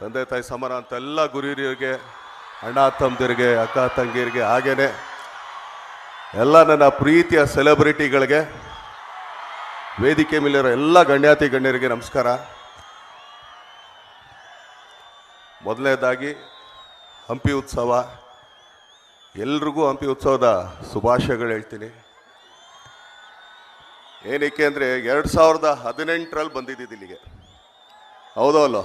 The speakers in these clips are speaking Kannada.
ತಂದೆ ತಾಯಿ ಸಮರ ಅಂತ ಎಲ್ಲ ಗುರಿಯರಿಗೆ, ಅಣ್ಣ ತಮ್ಮದಿರಿಗೆ, ಅಕ್ಕ ತಂಗಿಯರಿಗೆ ಹಾಗೇನೆ ಎಲ್ಲ ನನ್ನ ಪ್ರೀತಿಯ ಸೆಲೆಬ್ರಿಟಿಗಳಿಗೆ, ವೇದಿಕೆ ಮೇಲಿರೋ ಎಲ್ಲ ಗಣ್ಯಾತಿ ಗಣ್ಯರಿಗೆ ನಮಸ್ಕಾರ. ಮೊದಲನೇದಾಗಿ ಹಂಪಿ ಉತ್ಸವ. ಎಲ್ರಿಗೂ ಹಂಪಿ ಉತ್ಸವದ ಶುಭಾಶಯಗಳು ಹೇಳ್ತೀನಿ. ಏನಕ್ಕೆ ಅಂದರೆ ಎರಡು ಸಾವಿರದ ಹದಿನೆಂಟರಲ್ಲಿ ಬಂದಿದ್ದಿದ್ದು ಇಲ್ಲಿಗೆ. ಹೌದೋ ಅಲ್ಲೋ?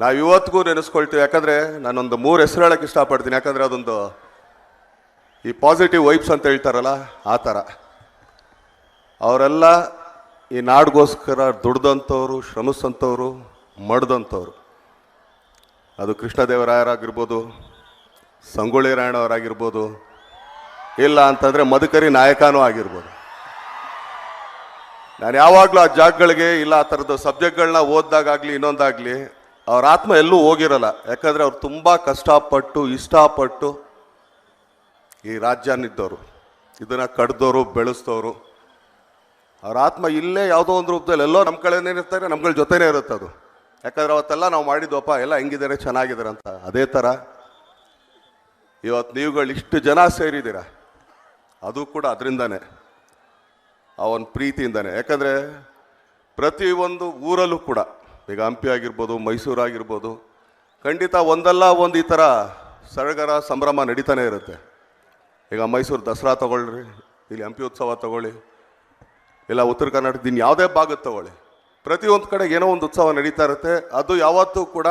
ನಾವು ಇವತ್ತಿಗೂ ನೆನೆಸ್ಕೊಳ್ತೀವಿ. ಯಾಕಂದರೆ ನಾನೊಂದು ಮೂರು ಹೆಸರು ಹೇಳಕ್ಕೆ ಇಷ್ಟಪಡ್ತೀನಿ. ಯಾಕಂದರೆ ಅದೊಂದು ಈ ಪಾಸಿಟಿವ್ ವೈಬ್ಸ್ ಅಂತ ಹೇಳ್ತಾರಲ್ಲ, ಆ ಥರ ಅವರೆಲ್ಲ ಈ ನಾಡಿಗೋಸ್ಕರ ದುಡ್ದಂಥವ್ರು ಶ್ರಮಿಸಂಥವ್ರು ಮಡ್ದಂಥವ್ರು. ಅದು ಕೃಷ್ಣದೇವರಾಯರಾಗಿರ್ಬೋದು, ಸಂಗೊಳ್ಳಿ ರಾಯಣ್ಣವರಾಗಿರ್ಬೋದು, ಇಲ್ಲ ಅಂತಂದರೆ ಮಧುಕರಿ ನಾಯಕನೂ ಆಗಿರ್ಬೋದು. ನಾನು ಯಾವಾಗಲೂ ಆ ಜಾಗಗಳಿಗೆ ಇಲ್ಲ ಆ ಥರದ್ದು ಸಬ್ಜೆಕ್ಟ್ಗಳನ್ನ ಓದಿದಾಗಲಿ ಇನ್ನೊಂದಾಗಲಿ ಅವ್ರ ಆತ್ಮ ಎಲ್ಲೂ ಹೋಗಿರಲ್ಲ. ಯಾಕಂದರೆ ಅವ್ರು ತುಂಬ ಕಷ್ಟಪಟ್ಟು, ಇಷ್ಟಪಟ್ಟು ಈ ರಾಜ್ಯನಿದ್ದವರು. ಇದನ್ನು ಕಡ್ದವರು ಬೆಳೆಸ್ತವರು ಅವ್ರ ಆತ್ಮ ಇಲ್ಲೇ ಯಾವುದೋ ಒಂದು ರೂಪದಲ್ಲಿ ಎಲ್ಲೋ ನಮ್ಮ ಕಡೆನೇ ಇರ್ತಾರೆ, ನಮ್ಗಳ ಜೊತೆನೇ ಇರುತ್ತೆ ಅದು. ಯಾಕಂದ್ರೆ ಅವತ್ತೆಲ್ಲ ನಾವು ಮಾಡಿದ್ವಪ್ಪ ಎಲ್ಲ ಹೆಂಗಿದ್ದಾರೆ, ಚೆನ್ನಾಗಿದ್ದಾರೆ ಅಂತ. ಅದೇ ಥರ ಇವತ್ತು ನೀವುಗಳು ಇಷ್ಟು ಜನ ಸೇರಿದ್ದೀರ? ಅದು ಕೂಡ ಅದರಿಂದನೇ. ಅವನ ಪ್ರೀತಿಯಿಂದಾನೆ. ಯಾಕಂದರೆ ಪ್ರತಿಯೊಂದು ಊರಲ್ಲೂ ಕೂಡ ಈಗ ಹಂಪಿ ಆಗಿರ್ಬೋದು, ಮೈಸೂರು ಆಗಿರ್ಬೋದು, ಖಂಡಿತ ಒಂದಲ್ಲ ಒಂದು ಈ ಥರ ಸಡಗರ ಸಂಭ್ರಮ ನಡೀತಾನೆ ಇರುತ್ತೆ. ಈಗ ಮೈಸೂರು ದಸರಾ ತೊಗೊಳ್ರಿ, ಇಲ್ಲಿ ಹಂಪಿ ಉತ್ಸವ ತಗೊಳ್ಳಿ, ಇಲ್ಲ ಉತ್ತರ ಕರ್ನಾಟಕದ ಇನ್ನು ಯಾವುದೇ ಭಾಗ ತಗೊಳ್ಳಿ. ಪ್ರತಿಯೊಂದು ಕಡೆ ಏನೋ ಒಂದು ಉತ್ಸವ ನಡೀತಾ ಇರುತ್ತೆ. ಅದು ಯಾವತ್ತೂ ಕೂಡ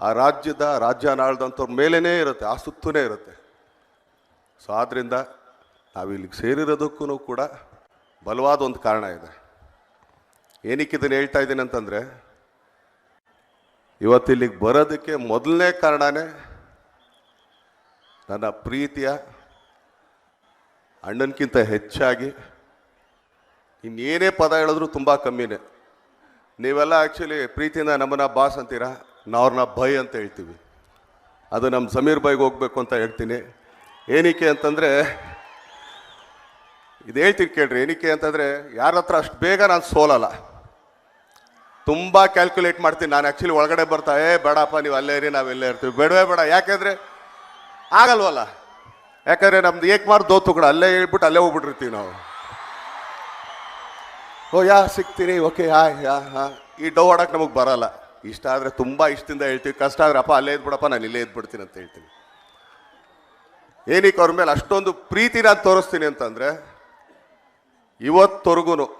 ಆ ರಾಜ್ಯದ ರಾಜ್ಯ ನಾಳ್ದಂಥವ್ರ ಮೇಲೇ ಇರುತ್ತೆ, ಆ ಸುತ್ತೂ ಇರುತ್ತೆ. ಸೊ ಆದ್ದರಿಂದ ನಾವು ಇಲ್ಲಿಗೆ ಸೇರಿರೋದಕ್ಕೂ ಕೂಡ ಬಲವಾದ ಒಂದು ಕಾರಣ ಇದೆ. ಏನಕ್ಕೆ ಇದನ್ನು ಹೇಳ್ತಾ ಇದ್ದೀನಿ ಅಂತಂದರೆ, ಇವತ್ತು ಇಲ್ಲಿಗೆ ಬರೋದಕ್ಕೆ ಮೊದಲನೇ ಕಾರಣನೇ ನನ್ನ ಪ್ರೀತಿಯ ಅಣ್ಣನಕ್ಕಿಂತ ಹೆಚ್ಚಾಗಿ ಇನ್ನೇನೇ ಪದ ಹೇಳಿದ್ರು ತುಂಬ ಕಮ್ಮಿನೇ. ನೀವೆಲ್ಲ ಆ್ಯಕ್ಚುಲಿ ಪ್ರೀತಿಯಿಂದ ನಮ್ಮನ್ನ ಬಾಸ್ ಅಂತೀರಾ? ನಾವು ಅವ್ರನ್ನ ಭಯ್ ಅಂತ ಹೇಳ್ತೀವಿ. ಅದು ನಮ್ಮ ಸಮೀರ್ ಬೈಗೆ ಹೋಗ್ಬೇಕು ಅಂತ ಹೇಳ್ತೀನಿ. ಏನಕ್ಕೆ ಅಂತಂದರೆ, ಇದು ಹೇಳ್ತೀನಿ ಕೇಳ್ರಿ, ಏನಕ್ಕೆ ಅಂತಂದರೆ ಯಾರ ಹತ್ರ ಅಷ್ಟು ಬೇಗ ನಾನು ಸೋಲಲ್ಲ. ತುಂಬ ಕ್ಯಾಲ್ಕುಲೇಟ್ ಮಾಡ್ತೀನಿ. ನಾನು ಆ್ಯಕ್ಚುಲಿ ಒಳಗಡೆ ಬರ್ತಾ, ಏ, ಬೇಡಪ್ಪ, ನೀವು ಅಲ್ಲೇ ಇರಿ ನಾವೆಲ್ಲೇ ಇರ್ತೀವಿ. ಬೇಡವೇ ಬೇಡ. ಯಾಕೆಂದರೆ ಆಗಲ್ವಲ್ಲ? ಯಾಕಂದರೆ ನಮ್ದು ಏಕ್ಮಾರ್ ದೋತು ಕೂಡ ಅಲ್ಲೇ ಹೇಳ್ಬಿಟ್ಟು ಅಲ್ಲೇ ಹೋಗ್ಬಿಟ್ಟಿರ್ತೀವಿ ನಾವು. ಓ, ಯಾ ಸಿಗ್ತೀನಿ ಓಕೆ ಯಾ ಯಾ ಹಾ. ಈ ಡೋ ಆಡಕ್ಕೆ ನಮಗೆ ಬರಲ್ಲ. ಇಷ್ಟ ಆದರೆ ತುಂಬ ಇಷ್ಟದಿಂದ ಹೇಳ್ತೀವಿ. ಕಷ್ಟ ಆದರೆ, ಅಪ್ಪ, ಅಲ್ಲೇ ಇದ್ಬಿಡಪ್ಪ, ನಾನು ಇಲ್ಲೇ ಇದ್ಬಿಡ್ತೀನಿ ಅಂತ ಹೇಳ್ತೀನಿ. ಏನಕ್ಕೆ ಅವ್ರ ಮೇಲೆ ಅಷ್ಟೊಂದು ಪ್ರೀತಿ ನಾನು ತೋರಿಸ್ತೀನಿ ಅಂತಂದರೆ ಇವತ್ತವರೆಗೂ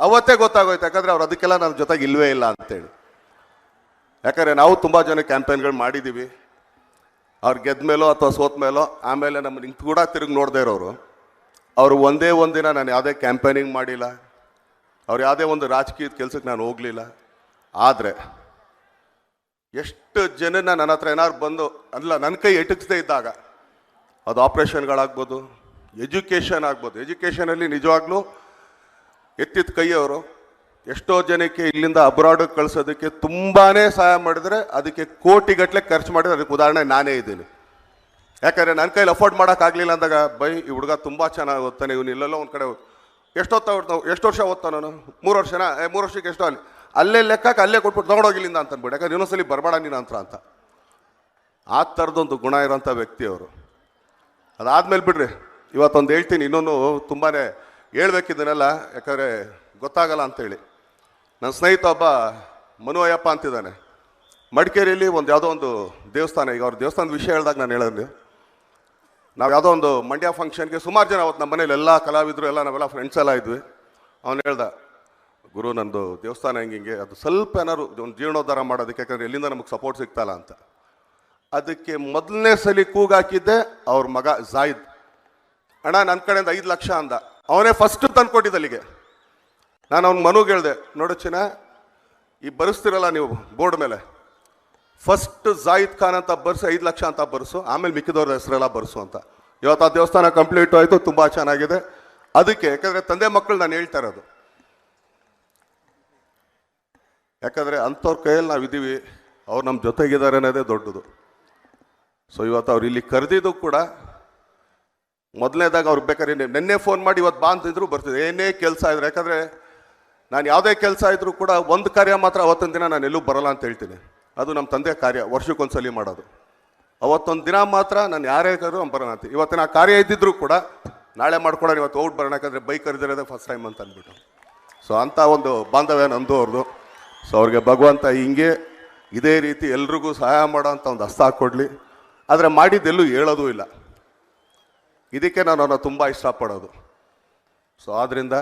ಅವತ್ತೇ ಗೊತ್ತಾಗೋಯ್ತು, ಯಾಕಂದರೆ ಅವ್ರು ಅದಕ್ಕೆಲ್ಲ ನನ್ನ ಜೊತೆಗೆ ಇಲ್ವೇ ಇಲ್ಲ ಅಂತೇಳಿ. ಯಾಕಂದರೆ ನಾವು ತುಂಬ ಜನ ಕ್ಯಾಂಪೇನ್ಗಳು ಮಾಡಿದ್ದೀವಿ ಅವ್ರು ಗೆದ್ದ ಮೇಲೋ ಅಥವಾ ಸೋತ ಮೇಲೋ, ಆಮೇಲೆ ನಮ್ಮ ನಿಂತು ಕೂಡ ತಿರುಗಿ ನೋಡದೇ ಇರೋರು. ಅವರು ಒಂದೇ ಒಂದಿನ ನಾನು ಯಾವುದೇ ಕ್ಯಾಂಪೇನಿಂಗ್ ಮಾಡಿಲ್ಲ. ಅವ್ರು ಯಾವುದೇ ಒಂದು ರಾಜಕೀಯದ ಕೆಲಸಕ್ಕೆ ನಾನು ಹೋಗಲಿಲ್ಲ. ಆದರೆ, ಎಷ್ಟು ಜನನ ನನ್ನ ಹತ್ರ ಏನಾದ್ರು ಬಂದು, ಅಲ್ಲ ನನ್ನ ಕೈ ಎಟಕಿಸ್ದೇ ಇದ್ದಾಗ, ಅದು ಆಪ್ರೇಷನ್ಗಳಾಗ್ಬೋದು, ಎಜುಕೇಷನ್ ಆಗ್ಬೋದು. ಎಜುಕೇಷನಲ್ಲಿ ನಿಜವಾಗ್ಲೂ ಎತ್ತಿದ ಕೈಯವರು ಎಷ್ಟೋ ಜನಕ್ಕೆ ಇಲ್ಲಿಂದ ಅಬ್ರಾಡಿಗೆ ಕಳಿಸೋದಕ್ಕೆ ತುಂಬಾ ಸಹಾಯ ಮಾಡಿದರೆ ಅದಕ್ಕೆ ಕೋಟಿಗಟ್ಟಲೆ ಖರ್ಚು ಮಾಡಿದರೆ ಅದಕ್ಕೆ ಉದಾಹರಣೆ ನಾನೇ ಇದ್ದೀನಿ. ಯಾಕಂದರೆ ನನ್ನ ಕೈಲಿ ಅಫೋರ್ಡ್ ಮಾಡೋಕ್ಕಾಗಲಿಲ್ಲ ಅಂದಾಗ, ಬೈ, ಈ ಹುಡುಗ ತುಂಬ ಚೆನ್ನಾಗಿ ಓದ್ತಾನೆ, ಇವನು ಇಲ್ಲೆಲ್ಲ ಒಂದು ಕಡೆ ಎಷ್ಟೊತ್ತ ಎಷ್ಟು ವರ್ಷ ಓದ್ತಾನೆ ನಾನು ಮೂರು ವರ್ಷನಾ? ಮೂರು ವರ್ಷಕ್ಕೆ ಎಷ್ಟೋ ಅಲ್ಲಿ? ಅಲ್ಲೇ ಲೆಕ್ಕಕ್ಕೆ ಅಲ್ಲೇ ಕೊಟ್ಬಿಟ್ಟು ತೊಗೊಂಡೋಗಿಲ್ಲಿಂದ ಅಂತ ಅಂದ್ಬಿಟ್ಟು ಯಾಕಂದ್ರೆ ಇನ್ನೊಂದ್ಸಲಿ ಬರಬೇಡ ನೀನು ಅಂತ ಅಂತ. ಆ ಥರದೊಂದು ಗುಣ ಇರೋಂಥ ವ್ಯಕ್ತಿ ಅವರು. ಅದಾದ್ಮೇಲೆ ಬಿಡ್ರಿ, ಇವತ್ತೊಂದು ಹೇಳ್ತೀನಿ, ಇನ್ನೊಂದು ತುಂಬಾ ಹೇಳ್ಬೇಕಿದ್ದನೆಲ್ಲ ಯಾಕಂದರೆ ಗೊತ್ತಾಗಲ್ಲ ಅಂತೇಳಿ. ನನ್ನ ಸ್ನೇಹಿತ ಒಬ್ಬ ಮನು ಅಯ್ಯಪ್ಪ ಅಂತಿದ್ದಾನೆ. ಮಡಿಕೇರಿಯಲ್ಲಿ ಒಂದು ಯಾವುದೋ ಒಂದು ದೇವಸ್ಥಾನ, ಈಗ ಅವ್ರ ದೇವಸ್ಥಾನದ ವಿಷಯ ಹೇಳಿದಾಗ ನಾನು ಹೇಳಿದ್ವಿ ನಾವು ಯಾವುದೋ ಒಂದು ಮಂಡ್ಯ ಫಂಕ್ಷನ್ಗೆ ಸುಮಾರು ಜನ ಅವತ್ತು ನಮ್ಮ ಮನೇಲಿ ಎಲ್ಲ ಕಲಾವಿದರು, ಎಲ್ಲ ನಾವೆಲ್ಲ ಫ್ರೆಂಡ್ಸ್ ಎಲ್ಲ ಇದ್ವಿ. ಅವನು ಹೇಳ್ದ, ಗುರು, ನಂದು ದೇವಸ್ಥಾನ ಹೆಂಗೆ ಹಿಂಗೆ, ಅದು ಸ್ವಲ್ಪ ಏನಾದ್ರು ಒಂದು ಜೀರ್ಣೋದ್ಧಾರ ಮಾಡೋದಕ್ಕೆ, ಯಾಕಂದ್ರೆ ಎಲ್ಲಿಂದ ನಮಗೆ ಸಪೋರ್ಟ್ ಸಿಗ್ತಲ್ಲ ಅಂತ. ಅದಕ್ಕೆ ಮೊದಲನೇ ಸಲಿ ಕೂಗಾಕಿದ್ದೆ ಅವ್ರ ಮಗ ಜಾಯಿದ್ ಅಣ್ಣ ನನ್ನ ಕಡೆಯಿಂದ ಐದು ಲಕ್ಷ ಅಂದ. ಅವನೇ ಫಸ್ಟ್ ತಂದು ಕೊಟ್ಟಿದ್ದ ಅಲ್ಲಿಗೆ ನಾನು ಅವ್ನ ಮನುಗೆ ಹೇಳ್ದೆ, ನೋಡು ಚಿನ್ನ, ಈ ಬರೆಸ್ತಿರಲ್ಲ ನೀವು ಬೋರ್ಡ್ ಮೇಲೆ. ಫಸ್ಟ್ ಜಾಯಿದ್ ಖಾನ್ ಅಂತ ಬರ್ಸು, ಐದು ಲಕ್ಷ ಅಂತ ಬರ್ಸು, ಆಮೇಲೆ ಮಿಕ್ಕಿದವ್ರ ಹೆಸರೆಲ್ಲ ಬರ್ಸು ಅಂತ. ಇವತ್ತು ಆ ದೇವಸ್ಥಾನ ಕಂಪ್ಲೀಟ್ ಆಯಿತು, ತುಂಬ ಚೆನ್ನಾಗಿದೆ. ಅದಕ್ಕೆ, ಯಾಕಂದರೆ ತಂದೆ ಮಕ್ಕಳು ನಾನು ಹೇಳ್ತಾ ಇರೋದು. ಯಾಕಂದರೆ ಅಂಥವ್ರ ಕೈಯಲ್ಲಿ ನಾವು ಇದ್ದೀವಿ ಅವ್ರು ನಮ್ಮ ಜೊತೆಗಿದ್ದಾರೆ ಅನ್ನೋದೇ ದೊಡ್ಡದು. ಸೊ ಇವತ್ತು ಅವ್ರು ಇಲ್ಲಿ ಕರೆದಿದ್ದು ಕೂಡ ಮೊದಲನೇದಾಗ ಅವ್ರು ಬೇಕಾದ್ರೆ ನಿನ್ನೆ ಫೋನ್ ಮಾಡಿ ಇವತ್ತು ಬಾ ಅಂತಿದ್ರು, ಬರ್ತಿದ್ರು. ಏನೇ ಕೆಲಸ ಇದ್ರು ಯಾಕಂದರೆ ನಾನು ಯಾವುದೇ ಕೆಲಸ ಇದ್ರೂ ಕೂಡ ಒಂದು ಕಾರ್ಯ ಮಾತ್ರ ಅವತ್ತೊಂದು ದಿನ ನಾನು ಎಲ್ಲೂ ಬರಲ್ಲ ಅಂತ ಹೇಳ್ತೀನಿ. ಅದು ನಮ್ಮ ತಂದೆ ಕಾರ್ಯ, ವರ್ಷಕ್ಕೊಂದ್ಸಲಿ ಮಾಡೋದು. ಅವತ್ತೊಂದು ದಿನ ಮಾತ್ರ ನಾನು ಯಾರೇ ಕರೆದ್ರು ಅವ್ನು ಬರೋಣ ಅಂತ. ಇವತ್ತಿನ ಆ ಕಾರ್ಯ ಇದ್ದಿದ್ರು ಕೂಡ ನಾಳೆ ಮಾಡ್ಕೊಡೋಣ, ಇವತ್ತು ಔಟ್ ಬರೋಣ, ಯಾಕಂದರೆ ಬೈಕ್ ಕರೆದಿರೋದೇ ಫಸ್ಟ್ ಟೈಮ್ ಅಂತ ಅಂದ್ಬಿಟ್ಟು. ಸೊ ಅಂಥ ಒಂದು ಬಾಂಧವ್ಯ ನಂದು ಅವ್ರದ್ದು ಸೊ ಅವ್ರಿಗೆ ಭಗವಂತ ಹಿಂಗೆ ಇದೇ ರೀತಿ ಎಲ್ರಿಗೂ ಸಹಾಯ ಮಾಡೋ ಅಂತ ಒಂದು ಹಸ್ತ ಹಾಕ್ಕೊಡ್ಲಿ. ಆದರೆ ಮಾಡಿದ್ದೆಲ್ಲೂ ಹೇಳೋದೂ ಇಲ್ಲ. ಇದಕ್ಕೆ ನಾನು ಅವನ್ನ ತುಂಬ ಇಷ್ಟಪಡೋದು. ಸೊ ಆದ್ದರಿಂದ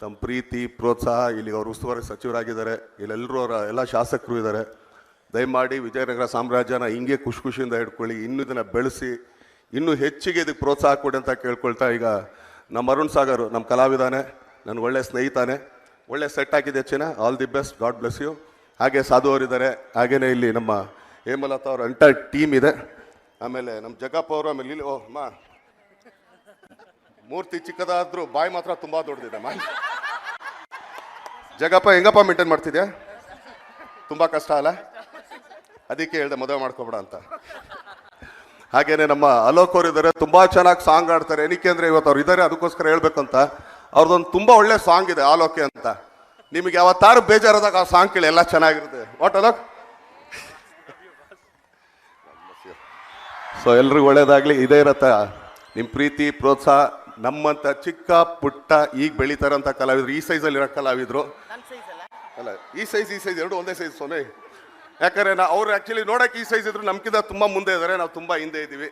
ತಮ್ಮ ಪ್ರೀತಿ, ಪ್ರೋತ್ಸಾಹ ಇಲ್ಲಿ ಅವರು ಉಸ್ತುವಾರಿ ಸಚಿವರಾಗಿದ್ದಾರೆ ಇಲ್ಲೆಲ್ಲರೂ ಅವರ ಎಲ್ಲ ಶಾಸಕರು ಇದ್ದಾರೆ. ದಯಮಾಡಿ ವಿಜಯನಗರ ಸಾಮ್ರಾಜ್ಯನ ಹಿಂಗೆ ಖುಷಿ ಖುಷಿಯಿಂದ ಹಿಡ್ಕೊಳ್ಳಿ, ಇನ್ನೂ ಇದನ್ನು ಬೆಳೆಸಿ, ಇನ್ನೂ ಹೆಚ್ಚಿಗೆ ಇದಕ್ಕೆ ಪ್ರೋತ್ಸಾಹ ಕೊಡಿ ಅಂತ ಕೇಳ್ಕೊಳ್ತಾ ಈಗ ನಮ್ಮ ಅರುಣ್ ಸಾಗರ್, ನಮ್ಮ ಕಲಾವಿದಾನೆ, ನನ್ನ ಒಳ್ಳೆ ಸ್ನೇಹಿತಾನೆ, ಒಳ್ಳೆ ಸೆಟ್ ಆಗಿದೆ ಹೆಚ್ಚಿನ all the best god bless you ಹಾಗೆ ಸಾಧು ಅವರಿದ್ದಾರೆ ಹಾಗೆಯೇ ಇಲ್ಲಿ ನಮ್ಮ ಹೇಮಲತಾ ಅವ್ರ ಅಂಟರ್ ಟೀಮ್ ಇದೆ. ಆಮೇಲೆ ನಮ್ಮ ಜಗಪ್ಪ ಅವರು, ಆಮೇಲೆ ಇಲ್ಲಿ ಓ ಮಾ ಮೂರ್ತಿ ಚಿಕ್ಕದಾದ್ರೂ ಬಾಯಿ ಮಾತ್ರ ತುಂಬಾ ದೊಡ್ಡದಿದೆ, ಮ್ಯಾಮ್. ಜಗಪ್ಪ, ಹೆಂಗಪ್ಪ ಮೇಂಟೈನ್ ಮಾಡ್ತಿದ್ಯಾ? ತುಂಬಾ ಕಷ್ಟ ಅಲ್ಲ? ಅದಕ್ಕೆ ಹೇಳ್ದೆ ಮದುವೆ ಮಾಡ್ಕೊಬೇಡ ಅಂತ. ಹಾಗೇನೆ ನಮ್ಮ ಅಲೋಕ್ ಅವ್ರು ಇದ್ದಾರೆ ತುಂಬಾ ಚೆನ್ನಾಗಿ ಸಾಂಗ್ ಆಡ್ತಾರೆ ಏನಕ್ಕೆ ಅಂದ್ರೆ ಇವತ್ತು ಅವ್ರು ಇದ್ದಾರೆ ಅದಕ್ಕೋಸ್ಕರ ಹೇಳ್ಬೇಕಂತ. ಅವ್ರದ್ದೊಂದು ತುಂಬಾ ಒಳ್ಳೆ ಸಾಂಗ್ ಇದೆ, ಆಲೋಕೆ ಅಂತ. ನಿಮಗೆ ಯಾವತ್ತಾರು ಬೇಜಾರಾದಾಗ ಆ ಸಾಂಗ್ ಕೇಳಿ, ಎಲ್ಲ ಚೆನ್ನಾಗಿರುತ್ತೆ. ವಾಟ್ ಅಲೋಕ್? ಸೊ ಎಲ್ರಿಗೂ ಒಳ್ಳೇದಾಗ್ಲಿ, ಇದೇ ಇರತ್ತ. ನಿಮ್ಮ ಪ್ರೀತಿ, ಪ್ರೋತ್ಸಾಹ ನಮ್ಮಂತ ಚಿಕ್ಕ ಪುಟ್ಟ ಈಗ ಬೆಳೀತಾರಂತ ಕಲಾವಿದ್ರು ಈ ಅಲ್ಲಿ ಇರೋ ಕಲಾವಿದ್ರು ಅಲ್ಲ? ಈ ಸೈಜ್ ಈ ಸೈಜ್ ಎರಡು ಒಂದೇ ಸೈಜ್ ಸೋನೆ. ಯಾಕಂದ್ರೆ ನಾ ಅವ್ರು ಆಕ್ಚುಲಿ ನೋಡಕ್ಕೆ ಈ ಸೈಜ್ ಇದ್ರು ನಮ್ಕಿಂತ ತುಂಬಾ ಮುಂದೆ ಇದ್ದಾರೆ ನಾವು ತುಂಬಾ ಹಿಂದೆ ಇದ್ದೀವಿ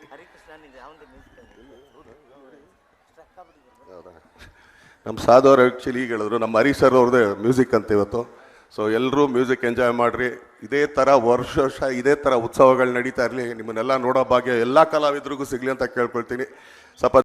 ನಮ್ಮ ಸಾಧು ಅವರು ಆ್ಯಕ್ಚುಲಿ ಈಗ ಹೇಳಿದ್ರು ನಮ್ಮ ಹರಿ ಸರ್ ಅವ್ರದ್ದೇ ಮ್ಯೂಸಿಕ್ ಅಂತ ಇವತ್ತು. ಸೊ ಎಲ್ಲರೂ ಮ್ಯೂಸಿಕ್ ಎಂಜಾಯ್ ಮಾಡಿರಿ. ಇದೇ ಥರ ವರ್ಷ ವರ್ಷ ಇದೇ ಥರ ಉತ್ಸವಗಳು ನಡೀತಾ ಇರಲಿ. ನಿಮ್ಮನ್ನೆಲ್ಲ ನೋಡೋ ಭಾಗ್ಯ ಎಲ್ಲ ಕಲಾವಿದ್ರಿಗೂ ಸಿಗಲಿ ಅಂತ ಕೇಳ್ಕೊಳ್ತೀನಿ. ಸ್ವಲ್ಪ